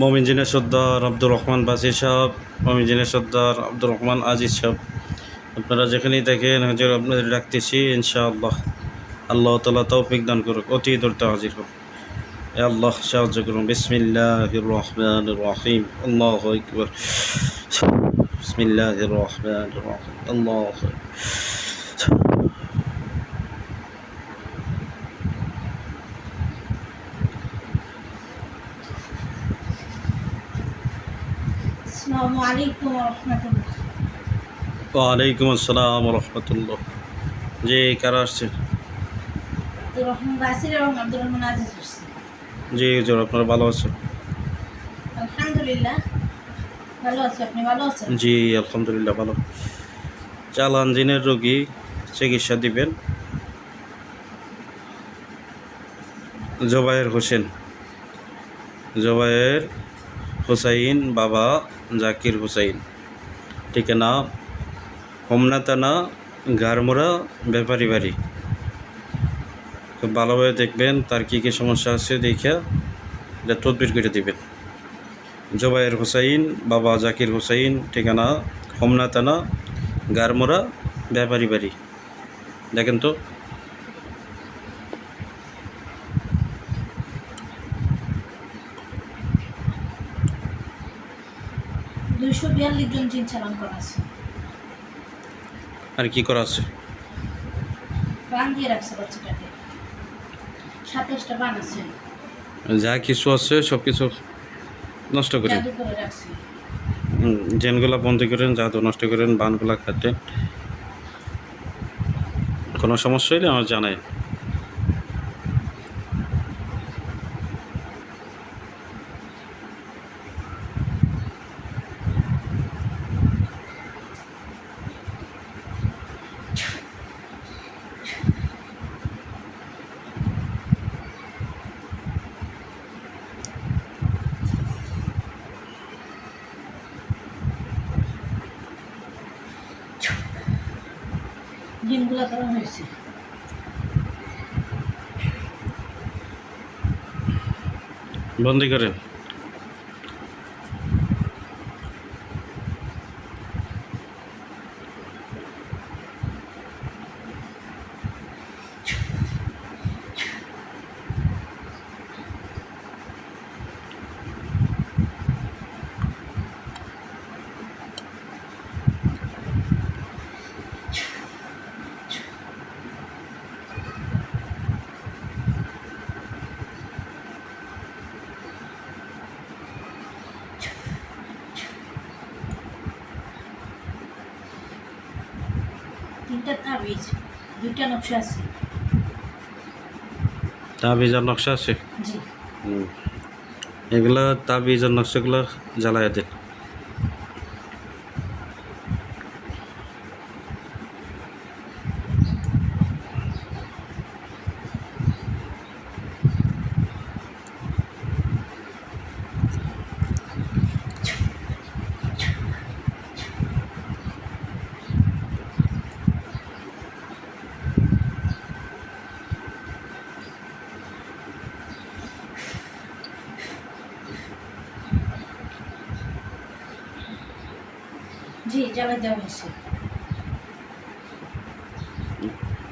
মমিনজিনের সর্দার আব্দুর রহমান বাসির সাহেব মমিনজিনের সর্দার আব্দুর রহমান আজিজ সাহেব। আপনারা যেখানেই দেখেন হাজির আপনাদের ডাকতেছি, ইনশাআল্লাহ। আল্লাহ তালা তৌফিক দান করুক, অতি দ্রুত হাজির হোক। আল্লাহ সাহায্য করুন। বিসমিল্লাহ রহমান রহিম। আল্লাহ আকবর। বিসমিল্লাহ রহমান রহিম। আল্লাহ ওয়ালাইকুম আসসালাম রহমতুল্লাহ। জি কারা আসছেন? জি হুজুর আপনারা ভালো আছেন? আলহামদুলিল্লাহ ভালো আছি আপনি ভালো আছেন? জি আলহামদুলিল্লাহ ভালো। চালান জিনের রোগী চিকিৎসা দিবেন। জবায়ের হোসেন। জবায়ের হুসাইন বাবা জাকির হুসাইন। ঠিকানা হোমনাতানা গারমোড়া ব্যাপারী বাড়ি। খুব ভালোভাবে দেখবেন তার কী কী সমস্যা আছে দেখে এটা তদবির করে দিবেন। জবায়ের হুসাইন, বাবা জাকির হুসাইন, ঠিকানা হোমনা থানা গারমোড়া ব্যাপারী বাড়ি। দেখেন তো। দুইশো বিয়াল্লিশ জন জিন চালান করা আছে। আর কি করা আছে? বান দিয়ে রাখছে বাচ্চাটাকে। সাতাশটা বান আছে। যা কিছু আছে সব কিছু নষ্ট করেন করে রাখছে। জেনগুলা বন্ধ করেন জাদু নষ্ট করেন বানগুলা কাটেন কোনো সমস্যা হলে আমার জানাই জিনগুলা করা হয়েছে। বন্দি করেন তিনটা তাবিজ দুইটা নকশা আছে। তাবিজার নকশা আছে? জি। এগুলা তাবিজার নকশাগুলো জ্বালায় দেন।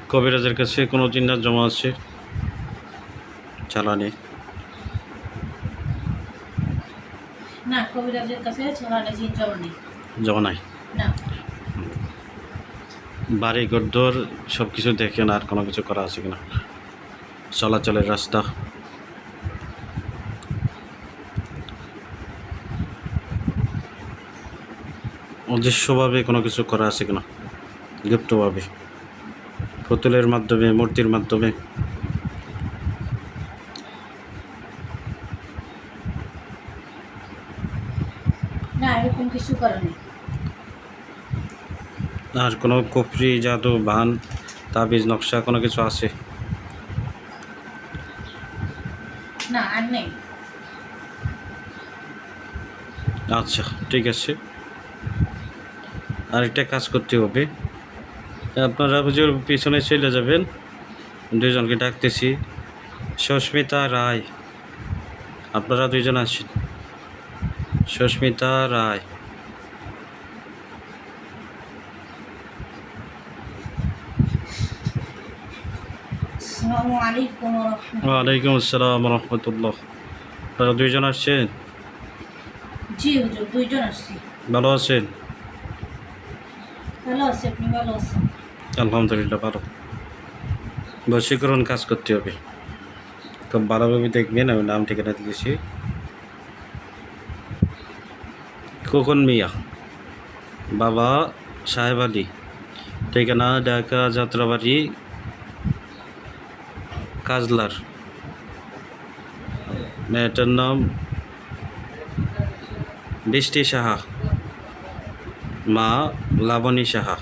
কবিরাজের কাছে কোনো জিন্নাত জমা আছে? চালানি না কবিরাজের কাছে চালানে জিন জমা নেই। জমা নাই? না। বাড়ি ঘরদোর সব কিছু দেখেন আর কোনো কিছু করা আছে কিনা? চলাচলের রাস্তা। অদৃশ্যভাবে কোনো কিছু করা আছে কিনা? গুপ্তভাবে। পুতুলের মাধ্যমে মূর্তির মাধ্যমে। না এরকম কিছু করা নেই। আর কোনো কফরি জাদু বান তাবিজ নকশা কোনো কিছু আছে? না আর নেই। আচ্ছা ঠিক আছে। আরেকটা কাজ করতে হবে। আপনারা হুজুর পিছনে চলে যাবেন। দুজনকে ডাকতেছি। সস্মিতা রায়। আপনারা দুজন আছেন সস্মিতা রায়। ওয়ালাইকুম আসসালাম রহমতুল্লাহ। তারা দুইজন আসছেন? জি হুজুর দুইজন আসছি। ভালো আছেন? ভালো আলহামদুলিল্লাহ ভালো। বশীকরণ কাজ করতে হবে। খুব ভালোভাবে দেখবেন, আমি নাম ঠিকানা দিয়েছি। খোকন মিয়া। বাবা সাহেব আলী। ঠিকানা ঢাকা যাত্রাবাড়ি, কাজলার। মেয়েটার নাম বৃষ্টি সাহা। মা লাবণী সাহা।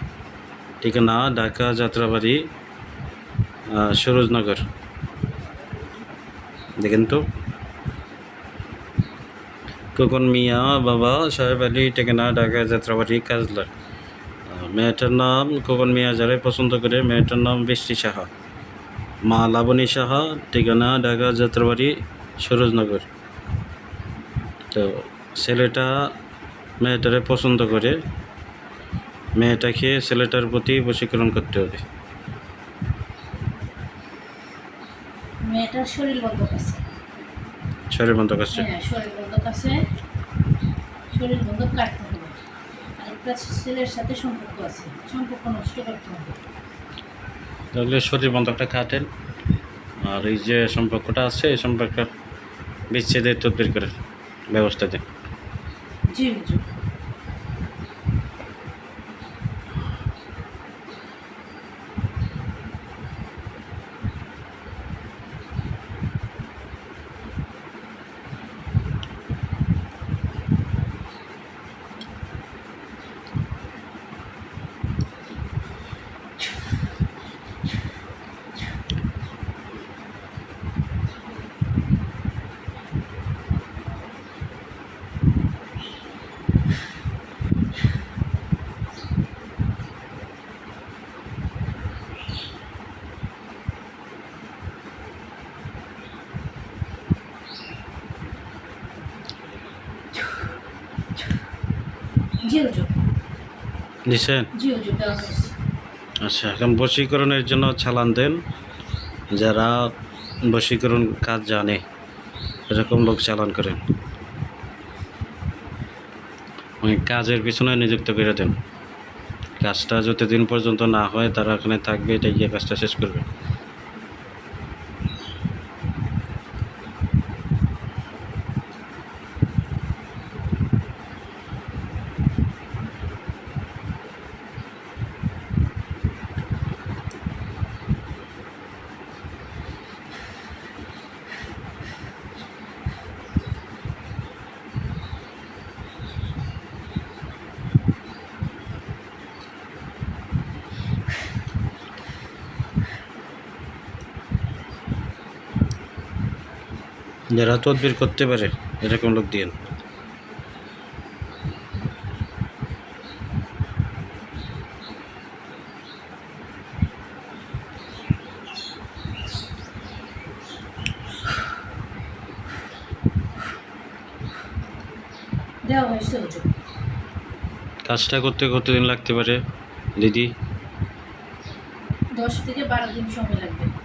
ঠিকানা ঢাকা যাত্রাবাড়ি সুরজনগর। দেখেন তো। খোকন মিয়া, বাবা, সাহেব আলী, ঠিকানা ঢাকা যাত্রাবাড়ি, কাজলার। মেয়েটার নাম খোকন মিয়া, যারাই পছন্দ করে, মেয়েটার নাম বৃষ্টি সাহা। মা লাবণী সাহা, ঠিকানা ঢাকা যাত্রাবাড়ি, সুরজনগর। তো ছেলেটা মেয়েটারে পছন্দ করে। মেয়েটাকে ছেলেটার প্রতি বশীকরণ করতে হবে। মেয়েটার শরীর বন্ধক আছে। শরীর বন্ধ করছে শরীর বন্ধক আছে। শরীর বন্ধক কাটতে হবে। আর ছেলের সাথে সম্পর্ক আছে। সম্পর্ক নষ্ট করতে হবে। তাহলে শরীর বন্ধকটা কাটেন। আর এই যে সম্পর্কটা আছে এই সম্পর্ক বিচ্ছেদের তদবির করেন ব্যবস্থা দেন। জি জি হুজুর দিছেন? হয়েছে আচ্ছা এখন বশীকরণের জন্য চালান দেন। যারা বশীকরণ কাজ জানে এরকম লোক চালান করেন। ওই কাজের পিছনে নিযুক্ত করে দেন। কাজটা যতদিন পর্যন্ত না হয় তারা ওখানে থাকবে এটা গিয়ে কাজটা শেষ করবে। যারা তদবির করতে পারে এরকম লোক হুজুর কাজটা করতে কতদিন লাগতে পারে দিদি। দশ থেকে বারো দিন সময় লাগবে।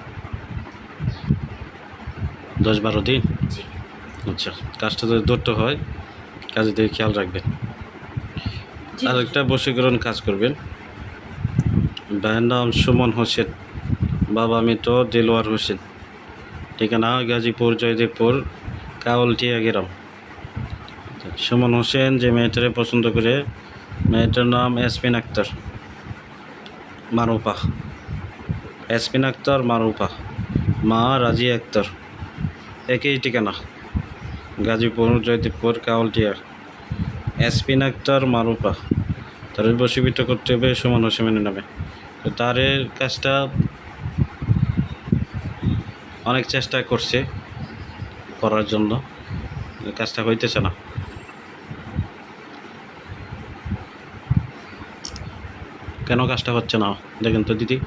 দশ বারো দিন? আচ্ছা কাজটা যদি ধরতে হয় কাজে দিকে খেয়াল রাখবেন। আর একটা বশীকরণ কাজ করবেন। ভাইয়ের নাম সুমন হোসেন বাবা মৃত দেলোয়ার হোসেন। ঠিকানা গাজীপুর জয়দেবপুর কাউলটিয়া গ্রাম। সুমন হোসেন যে মেয়েটারে পছন্দ করে মেয়েটার নাম এসপিন আক্তার মারুপা। এসপিন আক্তার মারুপা। মা রাজি আক্তার। একই ঠিকানা। গাজীপুর, জয়দেবপুর কাউলটিয়া এসপিন আক্তার মারুপা তার বসীভূত করতে হবে সুমন হোসেনের নামে। তো তারের কাজটা অনেক চেষ্টা করছে করার জন্য। কাজটা হইতেছে না। কেন কাজটা হচ্ছে না? দেখেন তো দিদি।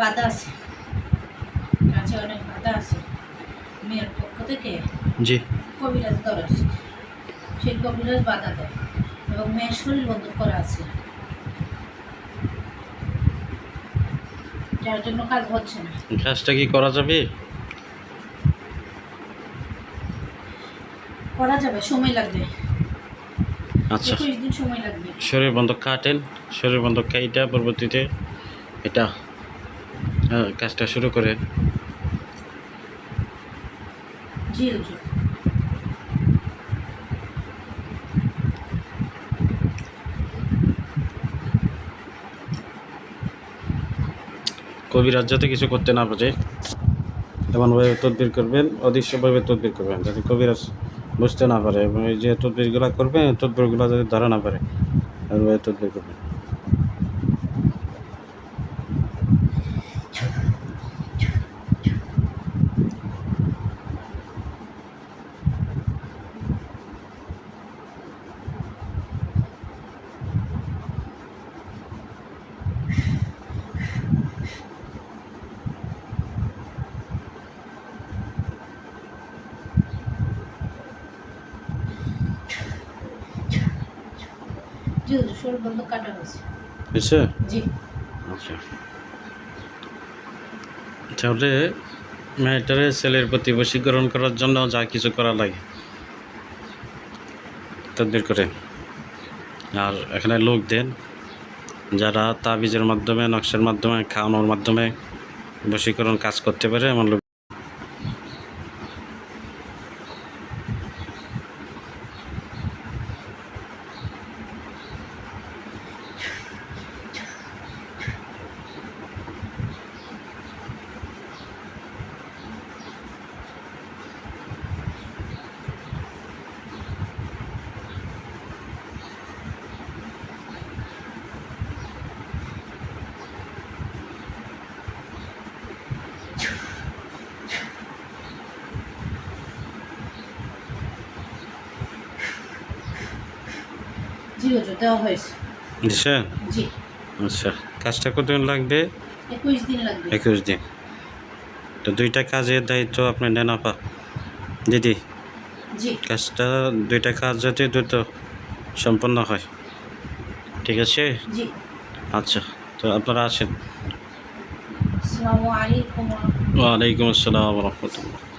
বাধা আছে। অনেক বাধা আছে। মেয়ের পক্ষ থেকে জি। কবিরাজ আছে। সেই কবিরাজ বাধা দেয় এবং মেয়ের শরীর বন্ধ করা আছে। যার জন্য কাজ হচ্ছে না। কাজটা কি করা যাবে? করা যাবে সময় লাগবে। আচ্ছা। দিন সময় লাগবে। শরীর বন্ধ কাটেন শরীর বন্ধ কাইটা পরবর্তীতে এটা কাজটা শুরু করে। জি হুজুর কবিরাজ যাতে কিছু করতে না পারে এমনভাবে তদবির করবেন অদৃশ্যভাবে তদবির করবেন যাতে কবিরাজ বুঝতে না পারে। এবং এই যে তদবিরগুলো করবেন তদবিরগুলো যাতে ধরা না পারে এমনভাবে তদবির করবেন। জি হুজুর শরীর বন্ধ কাটা হয়েছে? জি। আচ্ছা। তাহলে মেয়েটারে ছেলের প্রতি বশীকরণ করার জন্য যা কিছু করা লাগে। তদবির করে। আর এখানে লোক দেন যারা তাবিজের মাধ্যমে নকশার মাধ্যমে খাওয়ানোর মাধ্যমে বশীকরণ কাজ করতে পারে এমন লোক জি হুজুর দেওয়া হয়েছে। দিছে জি। আচ্ছা কাজটা কতদিন লাগবে? একুশ দিন লাগবে। একুশ দিন। তো দুইটা কাজের দায়িত্ব আপনি নেন আপা। দিদি? জি। কাজটা দুইটা কাজ যাতে দ্রুত সম্পন্ন হয়। ঠিক আছে? জি। আচ্ছা তো আপনারা আসেন। আসসালামু আলাইকুম। ওয়ালাইকুম আসসালাম রহমতুল্লাহ।